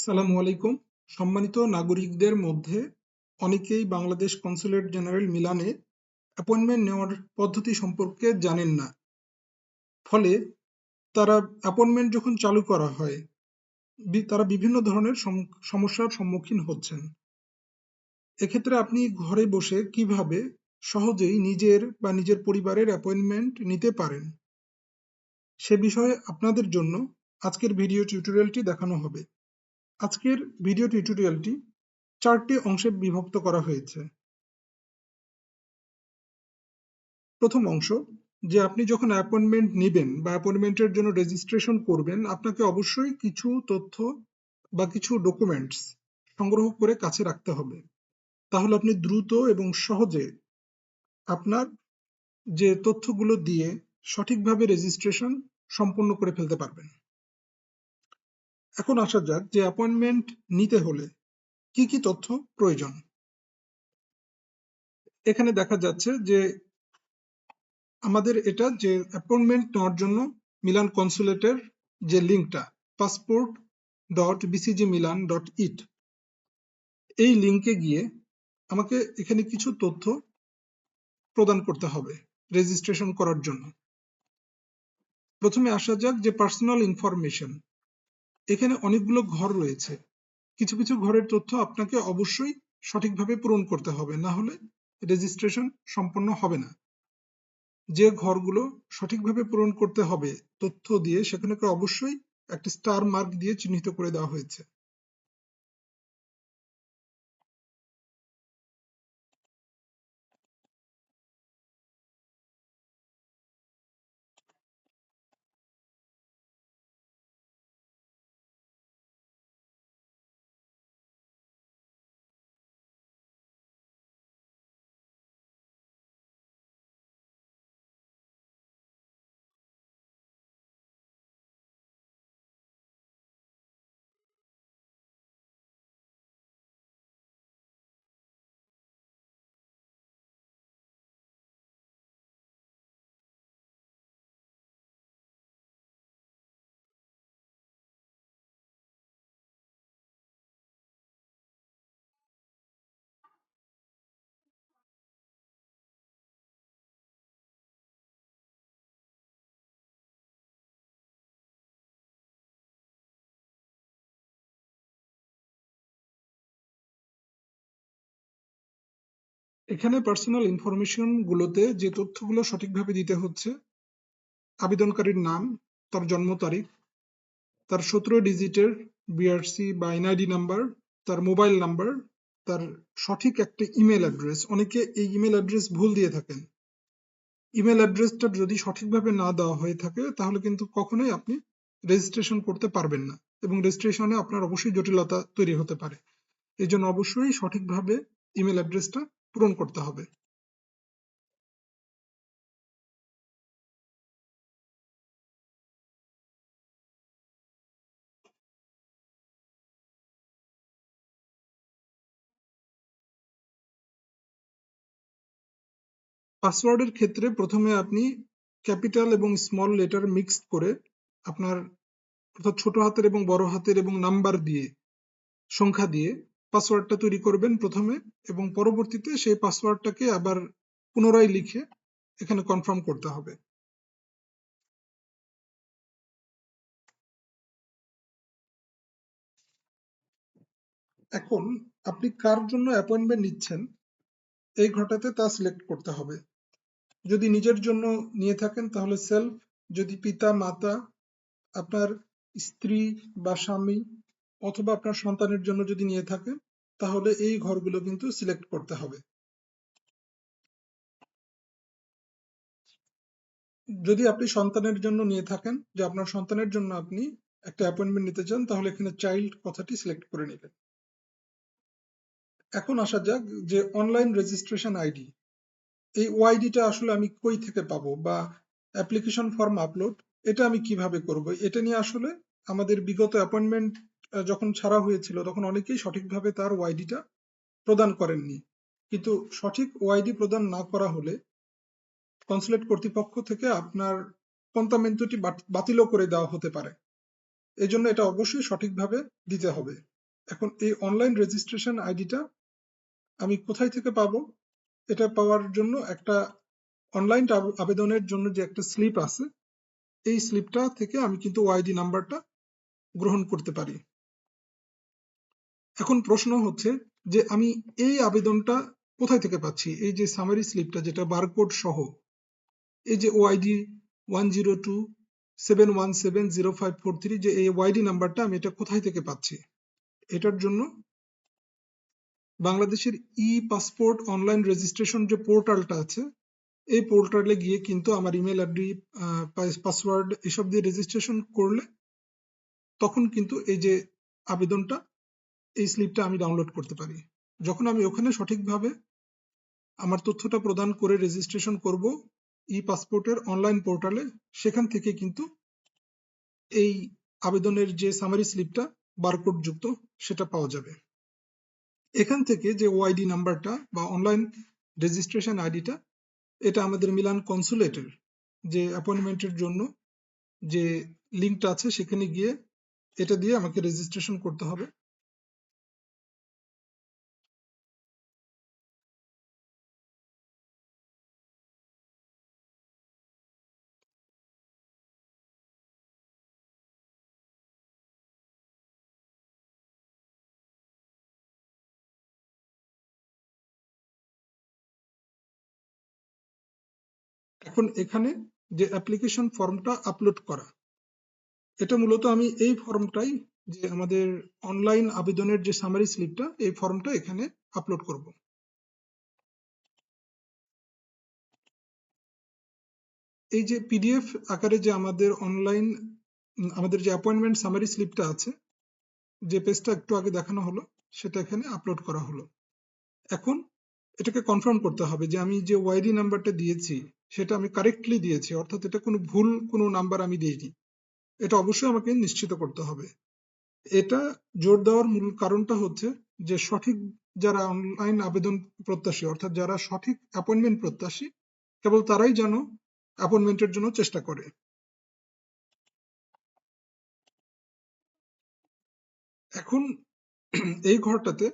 আসসালামু আলাইকুম। সম্মানিত নাগরিকদের মধ্যে অনেকেই বাংলাদেশ কনসুলেট জেনারেল মিলানে অ্যাপয়েন্টমেন্ট নেওয়ার পদ্ধতি সম্পর্কে জানেন না। ফলে তারা অ্যাপয়েন্টমেন্ট যখন চালু করা হয় তারা বিভিন্ন ধরনের সম- সমস্যার সম্মুখীন হচ্ছেন। এক্ষেত্রে আপনি ঘরে বসে কীভাবে সহজেই নিজের বা নিজের পরিবারের অ্যাপয়েন্টমেন্ট নিতে পারেন, সে বিষয়ে আপনাদের জন্য আজকের ভিডিও টিউটোরিয়ালটি দেখানো হবে। আজকের ভিডিও টিউটোরিয়ালটি চারটি অংশে বিভক্ত করা হয়েছে। প্রথম অংশ, যে আপনি যখন অ্যাপয়েন্টমেন্ট নেবেন বা অ্যাপয়েন্টমেন্টের জন্য রেজিস্ট্রেশন করবেন, আপনাকে অবশ্যই কিছু তথ্য বা কিছু ডকুমেন্টস সংগ্রহ করে কাছে রাখতে হবে। তাহলে আপনি দ্রুত এবং সহজে আপনার যে তথ্যগুলো দিয়ে সঠিকভাবে রেজিস্ট্রেশন সম্পন্ন করে ফেলতে পারবেন। এখন আসা যাক যে অ্যাপয়েন্টমেন্ট নিতে হলে কি কি তথ্য প্রয়োজন। এখানে দেখা যাচ্ছে যে আমাদের এটা যে অ্যাপয়েন্টমেন্ট নেওয়ার জন্য মিলান কনসুলেটের যে লিঙ্কটা passport dot BCG Milan dot it এই লিঙ্কে গিয়ে আমাকে এখানে কিছু তথ্য প্রদান করতে হবে রেজিস্ট্রেশন করার জন্য। প্রথমে আসা যাক যে পার্সোনাল ইনফরমেশন এখানে অনেকগুলো ঘর রয়েছে। কিছু কিছু ঘরের তথ্য আপনাকে অবশ্যই সঠিকভাবে পূরণ করতে হবে। না হলে রেজিস্ট্রেশন সম্পন্ন হবে না। যে ঘরগুলো সঠিকভাবে পূরণ করতে হবে, তথ্য দিয়ে সেখানে অবশ্যই একটি স্টার মার্ক দিয়ে চিহ্নিত করে দেওয়া হয়েছে। এখানে পার্সোনাল ইনফরমেশন গুলোতে যে তথ্যগুলো সঠিকভাবে দিতে হচ্ছে, আবেদনকারীর নাম, তার জন্ম তারিখ, তার সতেরো ডিজিটের বিআরসি বা এনআইডি নাম্বার তার মোবাইল নাম্বার তার সঠিক একটা ইমেল অ্যাড্রেস অনেকে এই ইমেল অ্যাড্রেস ভুল দিয়ে থাকেন। ইমেল অ্যাড্রেসটা যদি সঠিকভাবে না দেওয়া হয়ে থাকে, তাহলে কিন্তু কখনোই আপনি রেজিস্ট্রেশন করতে পারবেন না এবং রেজিস্ট্রেশনে আপনার অবশ্যই জটিলতা তৈরি হতে পারে। এই জন্য অবশ্যই সঠিকভাবে ইমেল অ্যাড্রেসটা পূরণ করতে হবে। পাসওয়ার্ডের ক্ষেত্রে প্রথমে আপনি ক্যাপিটাল এবং স্মল লেটার মিক্সড করে আপনার অর্থাৎ ছোট হাতের এবং বড় হাতের এবং নাম্বার দিয়ে, সংখ্যা দিয়ে পাসওয়ার্ডটা তৈরি করবেন প্রথমে এবং পরবর্তীতে সেই পাসওয়ার্ডটাকে আবার পুনরায় লিখে এখানে কনফার্ম করতে হবে। এখন আপনি কার জন্য অ্যাপয়েন্টমেন্ট নিচ্ছেন, এই ঘটাতে তা সিলেক্ট করতে হবে। যদি নিজের জন্য নিয়ে থাকেন তাহলে সেলফ যদি পিতা, মাতা, আপনার স্ত্রী বা স্বামী অথবা আপনার সন্তানের জন্য যদি নিয়ে থাকেন, তাহলে এই ঘরগুলো কিন্তু সিলেক্ট করতে হবে। যদি আপনি সন্তানের জন্য নিয়ে থাকেন, যে আপনার সন্তানের জন্য আপনি একটা অ্যাপয়েন্টমেন্ট নিতে চান, তাহলে এখানে চাইল্ড কথাটি সিলেক্ট করে নেবেন এখন আসা যাক যে অনলাইন রেজিস্ট্রেশন আইডি এই ওআইডিটা আসলে আমি কই থেকে পাবো বা অ্যাপ্লিকেশন ফর্ম আপলোড এটা আমি কীভাবে করব, এটা নিয়ে আসলে আমাদের বিগত অ্যাপয়েন্টমেন্ট যখন ছাড়া হয়েছিল, তখন অনেকেই সঠিকভাবে তার ওআইডিটা প্রদান করেননি। কিন্তু সঠিক ওআইডি প্রদান না করা হলে কনসুলেট কর্তৃপক্ষ থেকে আপনার কন্তামেন্টটি বাতিলও করে দেওয়া হতে পারে। এজন্য এটা অবশ্যই সঠিকভাবে দিতে হবে। এখন এই অনলাইন রেজিস্ট্রেশন আইডিটা আমি কোথায় থেকে পাবো? এটা পাওয়ার জন্য একটা অনলাইন আবেদনের জন্য যে একটা স্লিপ আছে, এই স্লিপটা থেকে আমি কিন্তু ওআইডি নাম্বারটা গ্রহণ করতে পারি। এখন প্রশ্ন হচ্ছে যে আমি এই আবেদনটা কোথায় থেকে পাচ্ছি? এই যে সামারি স্লিপটা যেটা বারকোড সহ, এই যে OID one zero two seven one seven zero five four three যে এই ওয়াইডি নাম্বারটা আমি এটা কোথায় থেকে পাচ্ছি? এটার জন্য বাংলাদেশের ই পাসপোর্ট অনলাইন রেজিস্ট্রেশন যে পোর্টালটা আছে, এই পোর্টালে গিয়ে কিন্তু আমার ইমেল আইডি পাসওয়ার্ড এসব দিয়ে রেজিস্ট্রেশন করলে তখন কিন্তু এই যে আবেদনটা এই স্লিপটা আমি ডাউনলোড করতে পারি। যখন আমি ওখানে সঠিকভাবে আমার তথ্যটা প্রদান করে রেজিস্ট্রেশন করব ই পাসপোর্টের অনলাইন পোর্টালে সেখান থেকে কিন্তু এই আবেদনের যে সামারি স্লিপটা বারকোড যুক্ত, সেটা পাওয়া যাবে। এখান থেকে যে ওআইডি নাম্বারটা বা অনলাইন রেজিস্ট্রেশন আইডিটা এটা আমাদের মিলান কনসুলেটের যে অ্যাপয়েন্টমেন্টের জন্য যে লিঙ্কটা আছে, সেখানে গিয়ে এটা দিয়ে আমাকে রেজিস্ট্রেশন করতে হবে। এখন এখানে যে অ্যাপ্লিকেশন ফর্মটা আপলোড করা, এটা মূলত আমি এই ফর্মটাই যে আমাদের অনলাইন আবেদনের যে সামারি স্লিপটা এই ফর্মটা এখানে আপলোড করব। এই যে পিডিএফ আকারে যে আমাদের অনলাইন আমাদের যে অ্যাপয়েন্টমেন্ট সামারি স্লিপটা আছে, যে পেজটা একটু আগে দেখানো হলো, সেটা এখানে আপলোড করা হলো। এখন এটাকে কনফার্ম করতে হবে যে আমি যে ওয়াইডি নাম্বারটা দিয়েছি সেটা আমি কারেক্টলি দিয়েছি, অর্থাৎ এটা কোনো ভুল, কোনো নাম্বার আমি দিইনি। এটা অবশ্যই আমাকে নিশ্চিত করতে হবে। এটা জোর দেওয়ার মূল কারণটা হচ্ছে যে সঠিক যারা অনলাইন আবেদন প্রত্যাশী, অর্থাৎ যারা সঠিক অ্যাপয়েন্টমেন্ট প্রত্যাশী, কেবল তারাই যেন অ্যাপয়েন্টমেন্টের জন্য চেষ্টা করে। এখন এই ঘরটাতে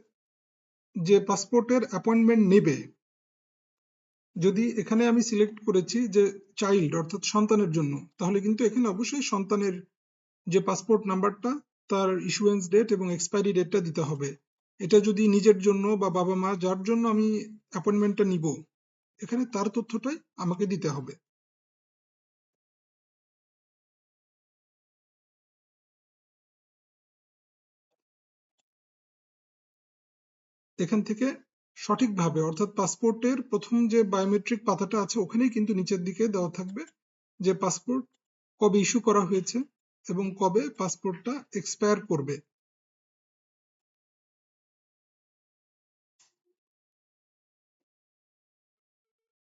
যে পাসপোর্টের অ্যাপয়েন্টমেন্ট নেবে যদি এখানে আমি সিলেক্ট করেছি যে চাইল্ড অর্থাৎ সন্তানের জন্য, তাহলে কিন্তু এখানে অবশ্যই সন্তানের যে পাসপোর্ট নাম্বারটা তার ইস্যুয়েন্স ডেট এবং এক্সপায়ারি ডেটটা দিতে হবে। এটা যদি নিজের জন্য বা বাবা মা, যার জন্য আমি অ্যাপয়েন্টমেন্টটা নিব, এখানে তার তথ্যটাই আমাকে দিতে হবে। এখান থেকে সঠিকভাবে, অর্থাৎ পাসপোর্টের প্রথম যে বায়োমেট্রিক পাতাটা আছে, ওখানেই কিন্তু নিচের দিকে দেওয়া থাকবে যে পাসপোর্ট কবে ইস্যু করা হয়েছে এবং কবে পাসপোর্টটা এক্সপায়ার করবে।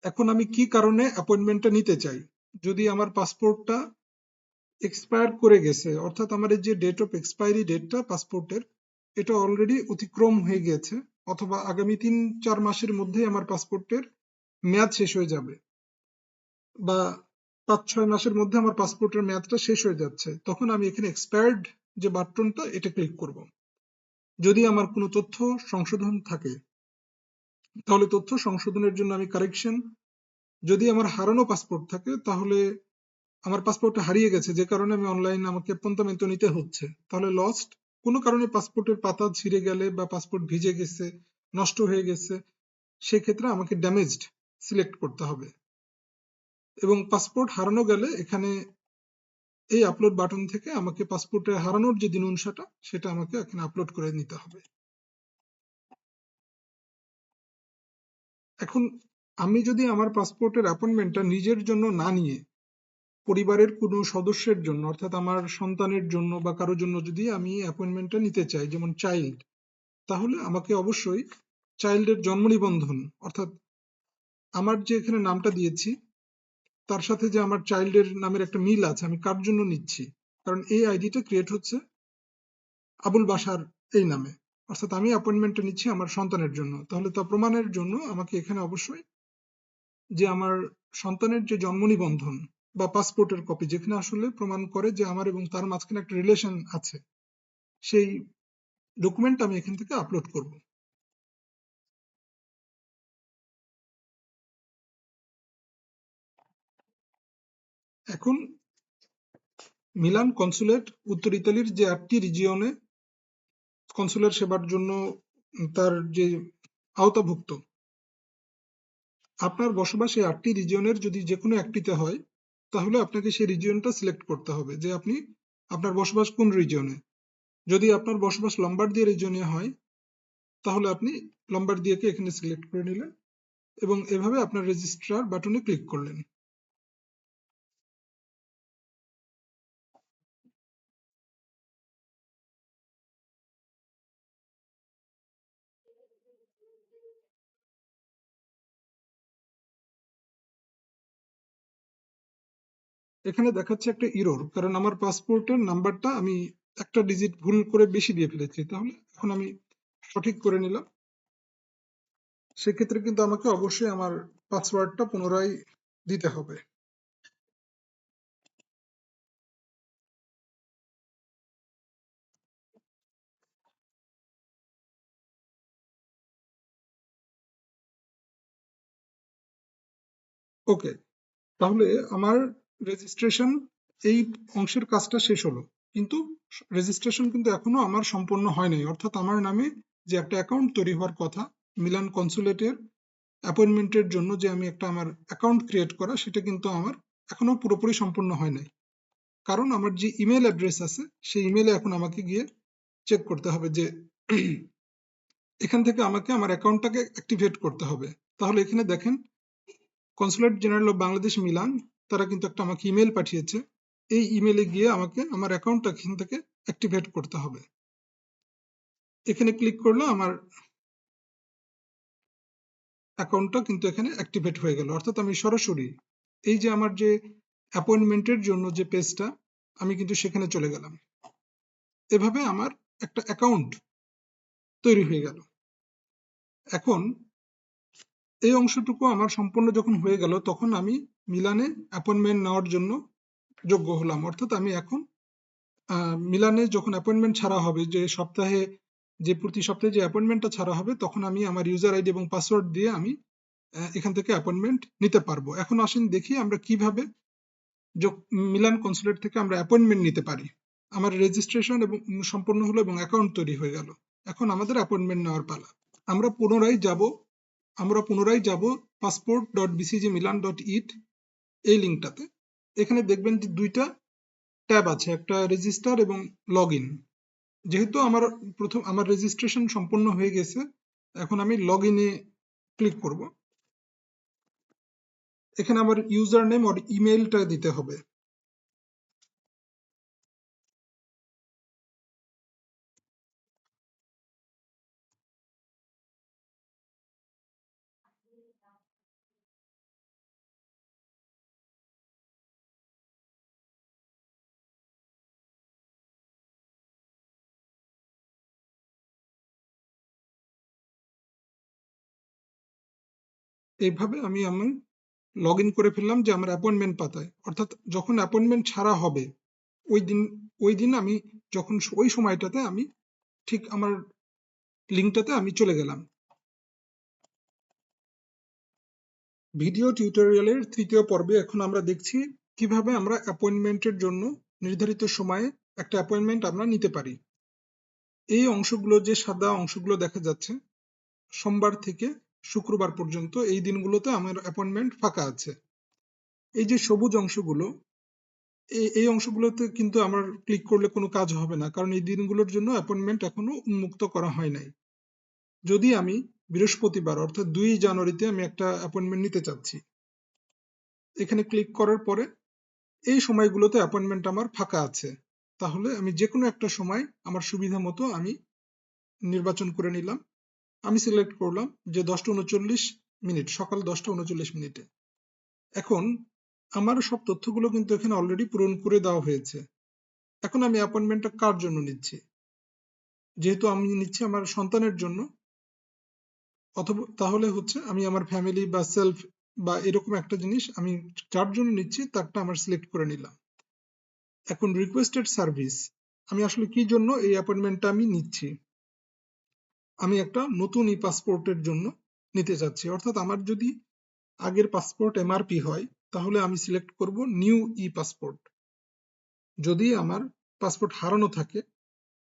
এখন আমি কি কারণে অ্যাপয়েন্টমেন্টটা নিতে চাই? যদি আমার পাসপোর্টটা এক্সপায়ার করে গেছে, অর্থাৎ আমার যে ডেট অফ এক্সপায়ারি ডেটটা পাসপোর্টের, এটা অলরেডি অতিক্রম হয়ে গেছে অথবা আগামী তিন, চার মাসের মধ্যে আমার পাসপোর্টের মেয়াদ শেষ হয়ে যাবে। বা পাঁচ, ছয় মাসের মধ্যে আমার পাসপোর্টের মেয়াদটা শেষ হয়ে যাচ্ছে। তখন আমি এখানে এক্সপায়ার্ড যে বাটনটা, এটা ক্লিক করব। যদি আমার কোনো তথ্য সংশোধন থাকে, তাহলে তথ্য সংশোধনের জন্য আমি কারেকশন যদি আমার হারানো পাসপোর্ট থাকে, তাহলে আমার পাসপোর্টটা হারিয়ে গেছে। যে কারণে আমি অনলাইন আমাকে পন্তামেন্ত নিতে হচ্ছে। তাহলে লস্ট কোনো কারণে পাসপোর্টের পাতা ছিঁড়ে গেলে বা পাসপোর্ট ভিজে গেছে, নষ্ট হয়ে গেছে, সেক্ষেত্রে আমাকে ড্যামেজড সিলেক্ট করতে হবে। এবং পাসপোর্ট হারানো গেলে এখানে এই আপলোড বাটন থেকে আমাকে পাসপোর্টে হারানোর যে দিন অনুসাটা সেটা আমাকে এখানে আপলোড করে নিতে হবে। এখন আমি যদি আমার পাসপোর্টের অ্যাপয়েন্টমেন্টটা নিজের জন্য না নিয়ে পরিবারের কোনো সদস্যের জন্য, অর্থাৎ আমার সন্তানের জন্য বা কারোর জন্য যদি আমি অ্যাপয়েন্টমেন্টটা নিতে চাই, যেমন চাইল্ড তাহলে আমাকে অবশ্যই চাইল্ডের জন্ম নিবন্ধন, অর্থাৎ আমার যে এখানে নামটা দিয়েছি, তার সাথে যে আমার চাইল্ডের নামের একটা মিল আছে, আমি কার জন্য নিচ্ছি? কারণ এই আইডিটা ক্রিয়েট হচ্ছে আবুল বাসার এই নামে। অর্থাৎ আমি অ্যাপয়েন্টমেন্টটা নিচ্ছি আমার সন্তানের জন্য। তাহলে তা প্রমাণের জন্য আমাকে এখানে অবশ্যই যে আমার সন্তানের যে জন্ম নিবন্ধন বা পাসপোর্টের কপি যেখানে আসলে প্রমাণ করে যে আমার এবং তার মাঝখানে একটা রিলেশন আছে, সেই ডকুমেন্ট আমি এখান থেকে আপলোড করব। এখন মিলান কনসুলেট উত্তর ইতালির যে আটটি রিজিয়নে কনসুলার সেবার জন্য তার যে আওতাভুক্ত, আপনার বসবাস এই আটটি রিজিয়নের যদি যে কোনো একটিতে হয় তাহলে আপনাকে সেই রিজিয়নটা সিলেক্ট করতে হবে যে আপনি আপনার বসবাস কোন রিজিয়নে যদি আপনার বসবাস লম্বার দিয়ে রিজিয়নে হয়, তাহলে আপনি লম্বার লম্বার্দিয়াকে এখানে সিলেক্ট করে নিলেন এবং এভাবে আপনার রেজিস্ট্রার বাটনে ক্লিক করলেন। এখানে দেখাচ্ছে একটা ইরোর কারণ আমার পাসপোর্টের নাম্বারটা আমি একটা ডিজিট ভুল করে বেশি দিয়ে ফেলেছি। তাহলে এখন আমি সঠিক করে নিলাম। সেক্ষেত্রে কিন্তু আমাকে অবশ্যই আমার পাসওয়ার্ডটা পুনরায় দিতে হবে। ওকে তাহলে আমার রেজিস্ট্রেশন এই অংশের কাজটা শেষ হলো। কিন্তু রেজিস্ট্রেশন কিন্তু এখনও আমার সম্পন্ন হয় নাই। অর্থাৎ আমার নামে যে একটা অ্যাকাউন্ট তৈরি হওয়ার কথা মিলান কনসুলেটের অ্যাপয়েন্টমেন্টের জন্য যে আমি একটা আমার অ্যাকাউন্ট ক্রিয়েট করা, সেটা কিন্তু আমার এখনও পুরোপুরি সম্পূর্ণ হয় নাই। কারণ আমার যে ইমেল অ্যাড্রেস আছে, সেই ইমেলে এখন আমাকে গিয়ে চেক করতে হবে যে এখান থেকে আমাকে আমার অ্যাকাউন্টটাকে অ্যাক্টিভেট করতে হবে। তাহলে এখানে দেখেন consulate general of Bangladesh Milan তারা কিন্তু একটা আমাকে ইমেল পাঠিয়েছে। এই ইমেলে গিয়ে আমাকে, আমার অ্যাকাউন্টটা এখান থেকে অ্যাক্টিভেট করতে হবে। এখানে ক্লিক করলে আমার অ্যাকাউন্টটা কিন্তু এখানে অ্যাক্টিভেট হয়ে গেল। অর্থাৎ আমি সরাসরি এই যে আমার যে অ্যাপয়েন্টমেন্টের জন্য যে পেজটা আমি কিন্তু সেখানে চলে গেলাম। এভাবে আমার একটা অ্যাকাউন্ট তৈরি হয়ে গেল। এখন এই অংশটুকু আমার সম্পূর্ণ যখন হয়ে গেল, তখন আমি মিলানে অ্যাপয়েন্টমেন্ট নেওয়ার জন্য যোগ্য হলাম। অর্থাৎ আমি এখন মিলানে যখন অ্যাপয়েন্টমেন্ট ছাড়া হবে, যে সপ্তাহে, যে প্রতি সপ্তাহে যে অ্যাপয়েন্টমেন্টটা ছাড়া হবে, তখন আমি আমার ইউজার আইডি এবং পাসওয়ার্ড দিয়ে আমি এখান থেকে অ্যাপয়েন্টমেন্ট নিতে পারব। এখন আসেন দেখি আমরা কীভাবে মিলান কনসুলেট থেকে আমরা অ্যাপয়েন্টমেন্ট নিতে পারি। আমার রেজিস্ট্রেশন এবং সম্পূর্ণ হলো এবং অ্যাকাউন্ট তৈরি হয়ে গেল। এখন আমাদের অ্যাপয়েন্টমেন্ট নেওয়ার পালা। আমরা পুনরায় যাব আমরা পুনরায় যাব passport dot BCG Milan dot it এই লিঙ্কটাতে। এখানে দেখবেন যে দুইটা ট্যাব আছে, একটা রেজিস্টার এবং লগ ইন যেহেতু আমার প্রথম, আমার রেজিস্ট্রেশন সম্পূর্ণ হয়ে গেছে, এখন আমি লগ ইনে ক্লিক করব। এখানে আমার ইউজার নেম আর ইমেলটা দিতে হবে। এইভাবে আমি আমি লগ করে ফেললাম যে আমার অ্যাপয়েন্টমেন্ট পাতায়। অর্থাৎ যখন অ্যাপয়েন্টমেন্ট ছাড়া হবে, ওই দিন ওই দিন আমি যখন ওই সময়টাতে আমি ঠিক আমার লিঙ্কটাতে আমি চলে গেলাম। ভিডিও টিউটোরিয়ালের তৃতীয় পর্বে এখন আমরা দেখছি কীভাবে আমরা অ্যাপয়েন্টমেন্টের জন্য নির্ধারিত সময়ে একটা অ্যাপয়েন্টমেন্ট আমরা নিতে পারি। এই অংশগুলো যে সাদা অংশগুলো দেখা যাচ্ছে, সোমবার থেকে শুক্রবার পর্যন্ত এই দিনগুলোতে আমার অ্যাপয়েন্টমেন্ট ফাঁকা আছে। এই যে সবুজ অংশগুলো, এই অংশগুলোতে কিন্তু আমার ক্লিক করলে কোনো কাজ হবে না, কারণ এই দিনগুলোর জন্য অ্যাপয়েন্টমেন্ট এখনও উন্মুক্ত করা হয় নাই। যদি আমি বৃহস্পতিবার, অর্থাৎ দুই জানুয়ারিতে আমি একটা অ্যাপয়েন্টমেন্ট নিতে চাচ্ছি, এখানে ক্লিক করার পরে এই সময়গুলোতে অ্যাপয়েন্টমেন্ট আমার ফাঁকা আছে, তাহলে আমি যে কোনো একটা সময় আমার সুবিধা মতো আমি নির্বাচন করে নিলাম। আমি সিলেক্ট করলাম যে দশটা উনচল্লিশ মিনিট, সকাল দশটা উনচল্লিশ মিনিটে। এখন আমার সব তথ্যগুলো কিন্তু এখানে অলরেডি পূরণ করে দেওয়া হয়েছে। এখন আমি অ্যাপয়েন্টমেন্টটা কার জন্য নিচ্ছি? যেহেতু আমি নিচ্ছি আমার সন্তানের জন্য, অথবা, তাহলে হচ্ছে আমি আমার ফ্যামিলি বা সেলফ বা এরকম একটা জিনিস আমি যার জন্য নিচ্ছি তারটা আমার সিলেক্ট করে নিলাম। এখন রিকোয়েস্টেড সার্ভিস আমি আসলে কি জন্য এই অ্যাপয়েন্টমেন্টটা আমি নিচ্ছি? আমি একটা নতুন ই পাসপোর্টের জন্য নিতে চাচ্ছি অর্থাৎ আমার যদি আগের পাসপোর্ট এমআরপি হয়, তাহলে আমি সিলেক্ট করব নিউ ই পাসপোর্ট যদি আমার পাসপোর্ট হারানো থাকে,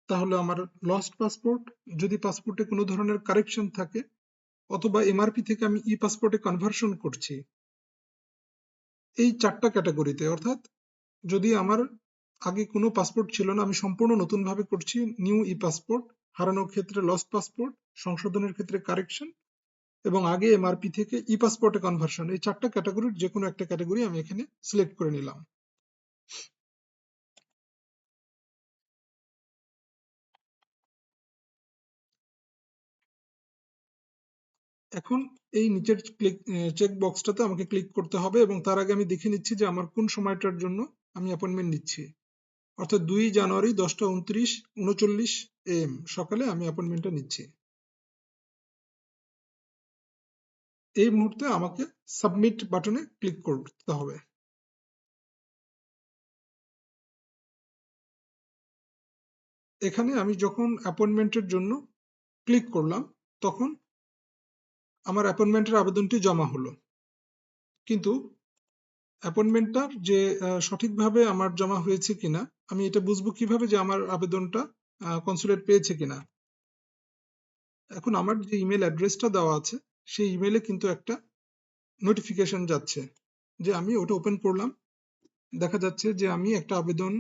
তাহলে আমার লস্ট পাসপোর্ট যদি পাসপোর্টে কোনো ধরনের কারেকশন থাকে, অথবা এমআরপি থেকে আমি ই পাসপোর্টে কনভার্সন করছি, এই চারটা ক্যাটাগরিতে অর্থাৎ যদি আমার আগে কোনো পাসপোর্ট ছিল না, আমি সম্পূর্ণ নতুনভাবে করছি নিউ ই পাসপোর্ট হারানোর ক্ষেত্রে লস্ট পাসপোর্ট সংশোধনের ক্ষেত্রে কারেকশন এবং আগে এমআরপি থেকে ই পাসপোর্টে কনভার্সন এই চারটা ক্যাটাগরির যে কোনো একটা ক্যাটাগরি আমি এখানে সিলেক্ট করে নিলাম। এখন এই নিচের ক্লিক চেক বক্সটাতে আমাকে ক্লিক করতে হবে এবং তার আগে আমি দেখে নিচ্ছি যে আমার কোন সময়টার জন্য আমি অ্যাপয়েন্টমেন্ট নিচ্ছি। অর্থাৎ দুই জানুয়ারি দশটা উনত্রিশ, উনচল্লিশ এম, সকালে আমি অ্যাপয়েন্টমেন্টটা নিচ্ছি। এই মুহূর্তে আমাকে সাবমিট বাটনে ক্লিক করতে হবে। এখানে আমি যখন অ্যাপয়েন্টমেন্টের জন্য ক্লিক করলাম, তখন আমার অ্যাপয়েন্টমেন্টের আবেদনটি জমা হলো। কিন্তু অ্যাপয়েন্টমেন্টটার যে সঠিকভাবে আমার জমা হয়েছে কিনা, আমি এটা বুঝব কীভাবে যে আমার আবেদনটা কনসুলেট পেয়েছে কিনা। এখন আমার যে ইমেল অ্যাড্রেসটা দেওয়া আছে, সেই ইমেলে কিন্তু একটা নোটিফিকেশন যাচ্ছে যে, আমি ওটা ওপেন করলাম। দেখা যাচ্ছে যে, আমি একটা আবেদন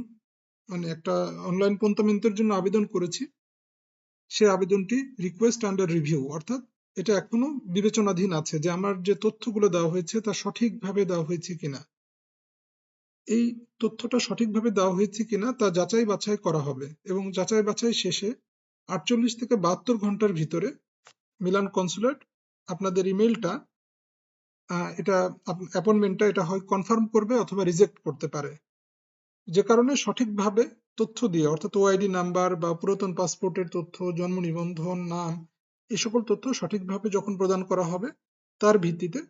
মানে একটা অনলাইন পন্থামেন্টের জন্য আবেদন করেছি। সে আবেদনটি রিকোয়েস্ট আন্ডার রিভিউ অর্থাৎ এটা এখনও বিবেচনাধীন আছে যে আমার যে তথ্যগুলো দেওয়া হয়েছে তা সঠিকভাবে দেওয়া হয়েছে কিনা। এই তথ্যটা সঠিকভাবে দেওয়া হয়েছে কিনা তা যাচাই বাছাই করা হবে এবং যাচাই বাছাই শেষে আটচল্লিশ থেকে বাহাত্তর ঘণ্টার ভিতরে মিলান কনসুলেট আপনাদের ইমেলটা এটা অ্যাপয়েন্টমেন্টটা এটা হয় কনফার্ম করবে অথবা রিজেক্ট করতে পারে। যে কারণে সঠিকভাবে তথ্য দিয়ে, অর্থাৎ ওআইডি নাম্বার বা পুরাতন পাসপোর্টের তথ্য, জন্ম নিবন্ধন, নাম এই সকল তথ্য সঠিকভাবে যখন প্রদান করা হবে, তার ভিত্তিতে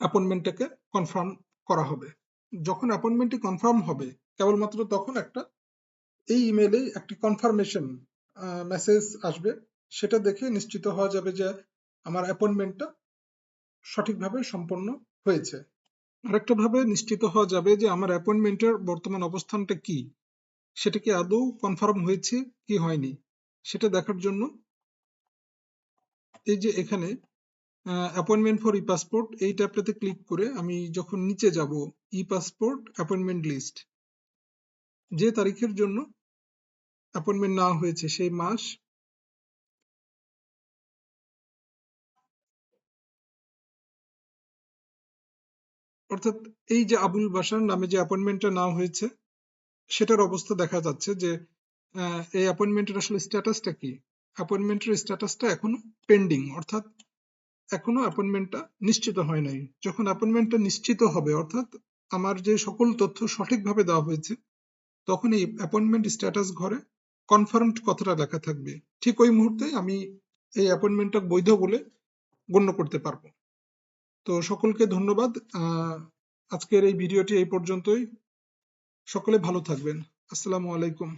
অ্যাপয়েন্টমেন্টটাকে কনফার্ম করা হবে। যখন অ্যাপয়েন্টমেন্টটি কনফার্ম হবে, কেবলমাত্র তখন একটা, এই ইমেলে একটি কনফার্মেশন মেসেজ আসবে। সেটা দেখে নিশ্চিত হওয়া যাবে যে আমার অ্যাপয়েন্টমেন্টটা সঠিকভাবে সম্পন্ন হয়েছে। আরেকটা ভাবে নিশ্চিত হওয়া যাবে যে আমার অ্যাপয়েন্টমেন্টের বর্তমান অবস্থানটা কি? সেটা কি আদৌ কনফার্ম হয়েছে কি হয়নি? সেটা দেখার জন্য এই যে এখানে অ্যাপয়েন্টমেন্ট ফর ই পাসপোর্ট এই ট্যাবটাতে ক্লিক করে আমি যখন নিচে যাব ই পাসপোর্ট অ্যাপয়েন্টমেন্ট লিস্ট যে তারিখের জন্য অ্যাপয়েন্টমেন্ট নেওয়া হয়েছে সেই মাস অর্থাৎ এই যে আবুল বাসার নামে যে অ্যাপয়েন্টমেন্টটা নেওয়া হয়েছে, সেটার অবস্থা দেখা যাচ্ছে যে এই অ্যাপয়েন্টমেন্টের আসলে স্ট্যাটাসটা কি? অ্যাপয়েন্টমেন্টের স্ট্যাটাসটা এখনও পেন্ডিং অর্থাৎ এখনও অ্যাপয়েন্টমেন্টটা নিশ্চিত হয় নাই। যখন অ্যাপয়েন্টমেন্টটা নিশ্চিত হবে, অর্থাৎ আমার যে সকল তথ্য সঠিকভাবে দেওয়া হয়েছে, তখন এই অ্যাপয়েন্টমেন্ট স্ট্যাটাস ঘরে কনফার্মড কথাটা লেখা থাকবে। ঠিক ওই মুহূর্তে আমি এই অ্যাপয়েন্টমেন্টটা বৈধ বলে গণ্য করতে পারব। তো সকলকে ধন্যবাদ। আজকের এই ভিডিওটি এই পর্যন্তই। সকলে ভালো থাকবেন। আসসালামু আলাইকুম।